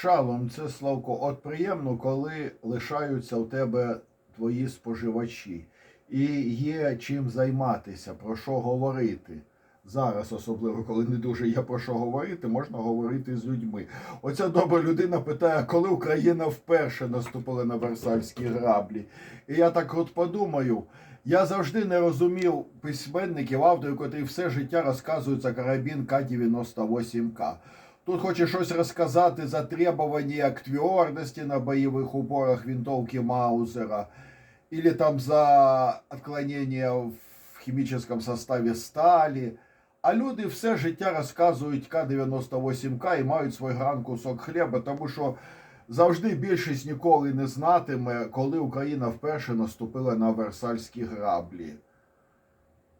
Шалом, це Славко. От приємно, коли лишаються у тебе твої споживачі. І є чим займатися, про що говорити. Зараз, особливо, коли не дуже є про що говорити, можна говорити з людьми. Оця добра людина питає, коли Україна вперше наступила на Версальські граблі. І я так от подумаю, я завжди не розумів письменників, авторів, котрі все життя розказують за карабін К-98К. Тут хоче щось розказати за требування к твердості на бойових упорах винтовки Маузера, или там за отклонение в хімічному составі сталі. А люди все життя розказують К-98К і мають свій гран кусок хліба, тому що завжди більшість ніколи не знатиме, коли Україна вперше наступила на Версальські граблі.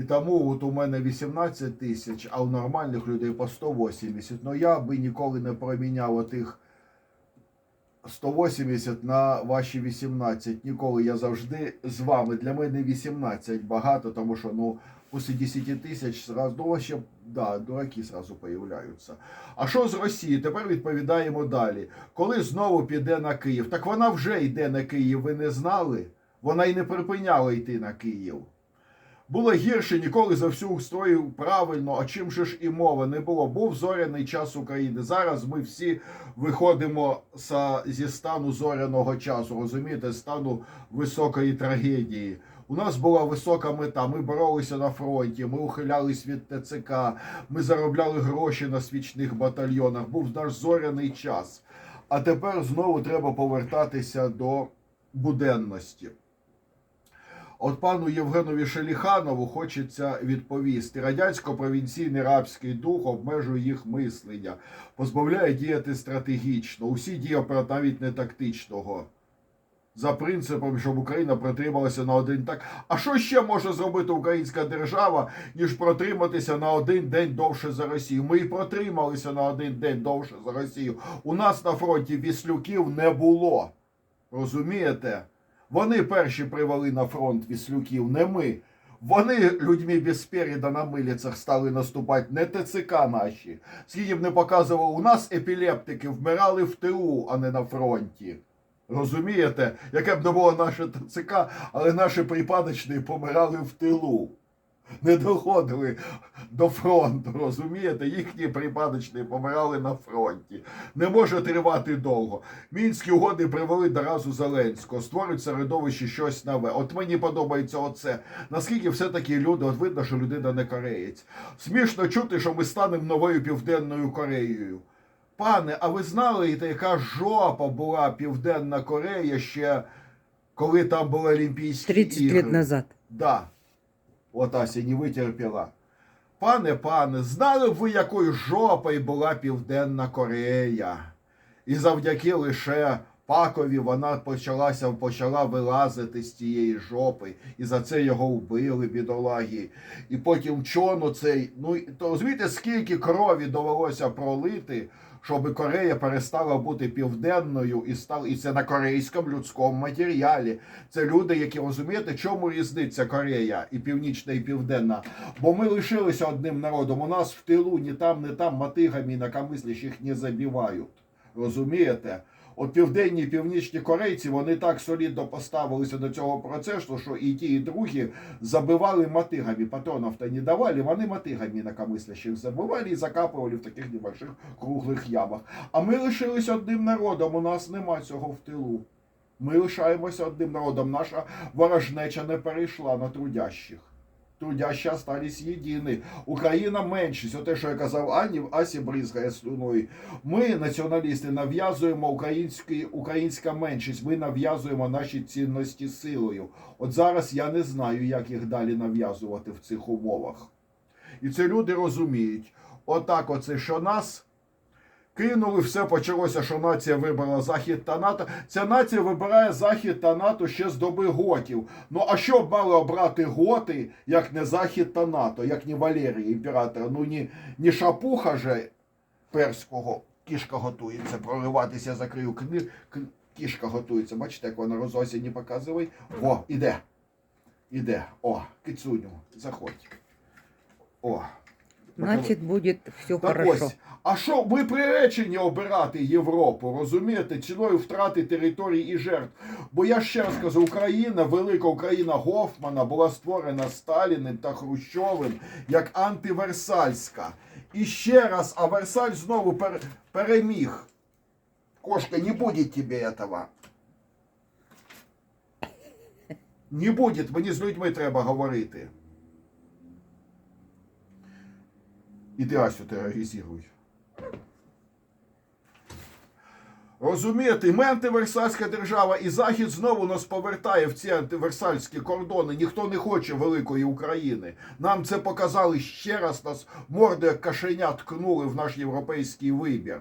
І тому от у мене 18 тисяч, а у нормальних людей по 180. Ну я би ніколи не проміняв отих 180 на ваші 18. Ніколи я завжди з вами. Для мене 18 багато, тому що ну після 10 тисяч зразу ну, ще да, дураки зразу появляються. А що з Росії? Тепер відповідаємо далі. Коли знову піде на Київ, так вона вже йде на Київ. Ви не знали? Вона й не припиняла йти на Київ. Було гірше ніколи за всю історію правильно, а чим же ж і мова не було. Був зоряний час України. Зараз ми всі виходимо зі стану зоряного часу, розумієте, стану високої трагедії. У нас була висока мета. Ми боролися на фронті, ми ухилялись від ТЦК, ми заробляли гроші на свічних батальйонах. Був наш зоряний час. А тепер знову треба повертатися до буденності. От пану Євгенові Шеліханову хочеться відповісти. Радянсько-провінційний рабський дух обмежує їх мислення, позбавляє діяти стратегічно. Усі про навіть не тактичного. За принципом, щоб Україна протрималася на один так. А що ще може зробити українська держава, ніж протриматися на один день довше за Росію? Ми і протрималися на один день довше за Росію. У нас на фронті віслюків не було. Розумієте? Вони перші привели на фронт віслюків, не ми. Вони людьми без переда на милицях стали наступати, не ТЦК наші. Скільки б не показував, у нас епілептики вмирали в тилу, а не на фронті. Розумієте, яке б не було наше ТЦК, але наші припадочні помирали в тилу. Не доходили до фронту, розумієте? Їхні припадочні помирали на фронті. Не може тривати довго. Мінські угоди привели до разу Зеленського, створюють середовище щось нове. От мені подобається оце. Наскільки все-таки люди, от видно, що людина не кореєць. Смішно чути, що ми станемо новою Південною Кореєю. Пане, а ви знали, яка жопа була Південна Корея ще, коли там були Олімпійські 30 ігри? лет назад. Да. От Ася не витерпіла. Пане, пане, знали б ви, якою жопою була Південна Корея? І завдяки лише Пакові вона почалася, почала вилазити з тієї жопи, і за це його вбили, бідолаги. І потім чону цей. Ну то розумієте, скільки крові довелося пролити, щоб Корея перестала бути південною і стала і це на корейському людському матеріалі. Це люди, які розумієте, чому різниця Корея і Північна, і Південна. Бо ми лишилися одним народом. У нас в тилу ні там, ні там матигами інакомислящих не забивають. Розумієте? От південні північні корейці вони так солідно поставилися до цього процесу, що і ті, і другі забивали матигами. Патронів то не давали, вони матигами інакомислящих забивали і закапували в таких небольших круглих ямах. А ми лишилися одним народом. У нас нема цього в тилу. Ми лишаємося одним народом. Наша ворожнеча не перейшла на трудящих. Трудящі остались єдині. Україна меншість. Оте, що я казав Ані, Асі бризгає слюною. Ми, націоналісти, нав'язуємо український, українська меншість. Ми нав'язуємо наші цінності силою. От зараз я не знаю, як їх далі нав'язувати в цих умовах. І це люди розуміють. Отак, оце, що нас кинули, все почалося, що нація вибрала Захід та НАТО. Ця нація вибирає Захід та НАТО ще з доби готів. Ну а що б мали обрати готи, як не Захід та НАТО, як не Валерій, імператора? Ну ні, ні шапуха же перського кішка готується прориватися за крию. Кни, кішка готується. Бачите, як вона розосі показує? О, іде. Іде. О, кицуню, заходь. О. Значит, будет все Так хорошо. ось, а що ми приречені обирати Європу, розумієте, ціною втрати територій і жертв? Бо я ще раз кажу, Україна, велика Україна Гофмана була створена Сталіним та Хрущовим як антиверсальська. І ще раз, а Версаль знову пер, переміг. Кошка, не буде тебе этого. Не буде, мені з людьми треба говорити. І ти Асю тероризируй. Розумієте, ми антиверсальська держава, і Захід знову нас повертає в ці антиверсальські кордони. Ніхто не хоче великої України. Нам це показали ще раз, нас морди кашеня ткнули в наш європейський вибір.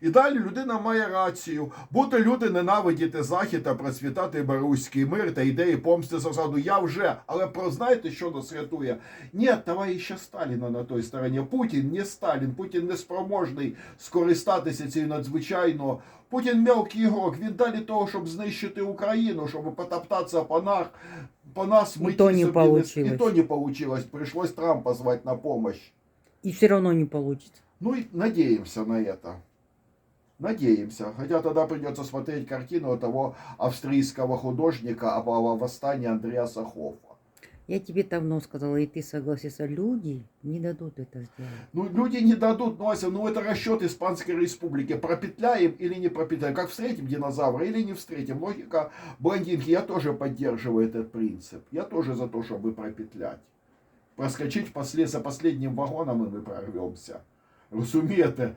І далі людина має рацію. Бути люди ненавидіти Захід та процвітати Берузький мир та ідеї помсти засаду. Я вже, але про знаєте, що нас рятує? Ні, товариша Сталіна на той стороні. Путін не Сталін, Путін не спроможний скористатися цією надзвичайно. Путін мелкий ігрок. Він далі того, щоб знищити Україну, щоб потоптатися по нас, по нас І ми то не получилось. І то не получилось. Пришлось Трампа звати на помощь. И все равно не получится. Ну и надеемся на это. Надеемся. Хотя тогда придется смотреть картину того австрийского художника о восстании Андреаса Хоффа. Я тебе давно сказала, и ты согласился, люди не дадут это сделать. Ну, люди не дадут, ну, Ася, ну это расчет Испанской Республики. Пропетляем или не пропетляем? Как встретим динозавра или не встретим? Логика блондинки. Я тоже поддерживаю этот принцип. Я тоже за то, чтобы пропетлять. Проскочить после, за последним вагоном і ми прорвемося. Розумієте?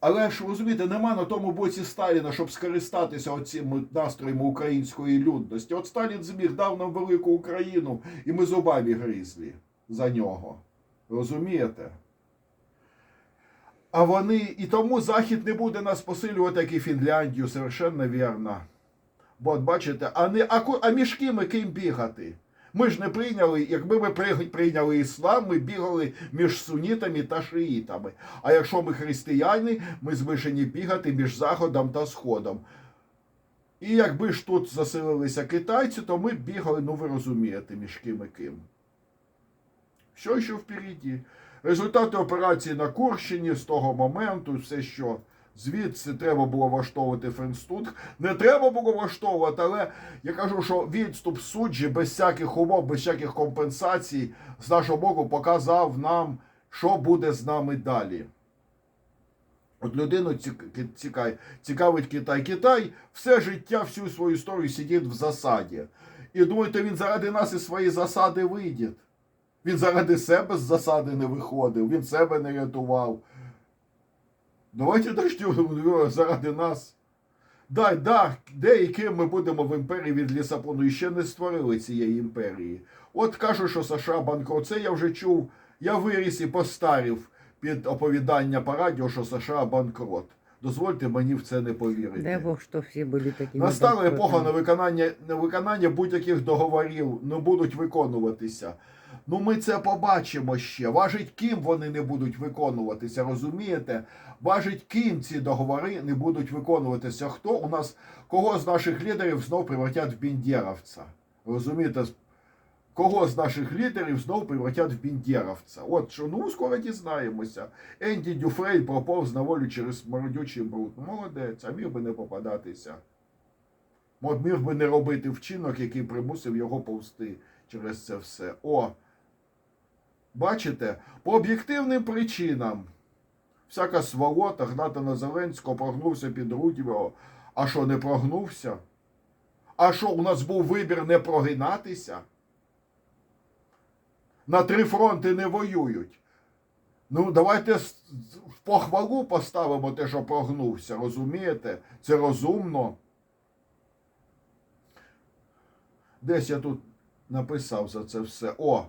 Але ж розумієте, нема на тому боці Сталіна, щоб скористатися оцими настроями української людності. От Сталін зміг дав нам велику Україну, і ми зубами гризли за нього. Розумієте? А вони і тому Захід не буде нас посилювати, як і Фінляндію, совершенно вірно. Бо от бачите, а, не, а, а між ким і ким бігати? Ми ж не прийняли, якби ми прийняли іслам, ми бігали між сунітами та шиїтами. А якщо ми християни, ми змушені бігати між Заходом та Сходом. І якби ж тут заселилися китайці, то ми бігали, ну ви розумієте, між ким і ким. Що ще впереді? Результати операції на Курщині з того моменту, все що звідси треба було влаштовувати Фенстут. Не треба було влаштовувати, але я кажу, що відступ суджі без всяких умов, без всяких компенсацій з нашого боку показав нам, що буде з нами далі. От людину цік- цікавить Китай. Китай все життя, всю свою історію сидить в засаді. І думаєте, він заради нас із своєї засади вийде. Він заради себе з засади не виходив, він себе не рятував. Давайте дождемо заради нас. Дай, да, де ким ми будемо в імперії від Лісапону. І ще не створили цієї імперії. От кажу, що США банкрот. Це я вже чув. Я виріс і постарів під оповідання по радіо, що США банкрот. Дозвольте мені в це не повірити. Дай Бог, что все были такими Настала епоха на виконання, на виконання будь-яких договорів не будуть виконуватися. Ну ми це побачимо ще. Важить, ким вони не будуть виконуватися, розумієте? Важить, ким ці договори не будуть виконуватися. Хто у нас, кого з наших лідерів знов превратять в біндєровця? Розумієте? Кого з наших лідерів знов превратять в біндєровця? От що, ну скоро дізнаємося. Енді Дюфрей проповз на волю через смердючий бруд. Ну, Молодець, а міг би не попадатися. Міг би не робити вчинок, який примусив його повсти через це все. О! Бачите, по об'єктивним причинам всяка сволота гнати на Зеленського прогнувся під Рудєво. А що, не прогнувся? А що, у нас був вибір не прогинатися? На три фронти не воюють. Ну, давайте в похвалу поставимо те, що прогнувся, розумієте? Це розумно. Десь я тут написав за це все. О!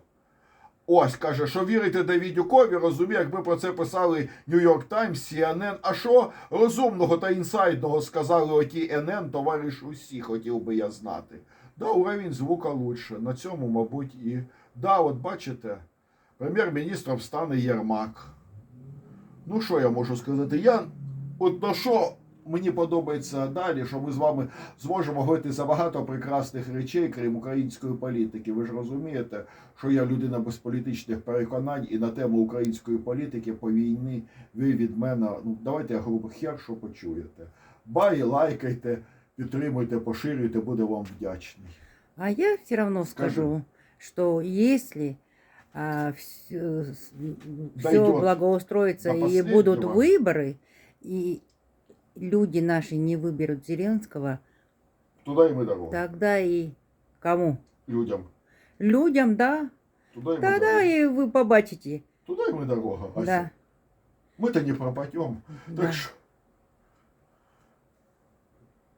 Ось каже, що вірите Давідюкові, розуміє, якби про це писали Нью-Йорк Таймс, CNN. А що розумного та інсайдного сказали оті НН, товариш усі, хотів би я знати. Да, уровень звука лучше. На цьому, мабуть, і. Да, от бачите, прем'єр-міністром стане Єрмак. Ну, що я можу сказати? Я от на що мені подобається далі, що ми з вами зможемо говорити за багато прекрасних речей, крім української політики. Ви ж розумієте, що я людина без політичних переконань і на тему української політики по війні ви від мене. Ну давайте я говорю хер, що почуєте. Бай, лайкайте, підтримуйте, поширюйте, буде вам вдячний. А я все равно Скажи. скажу, что если все, Дойдёт благоустроится до и будут последнего. выборы, и люди наши не выберут Зеленского, Туди і ми дорога. тогда и кому? Людям. Людям, да? Туди і ми Тогда дорога. и вы побачите. Туди і ми дорога. Ася. Да. Ми то не пропадемо. да. Так що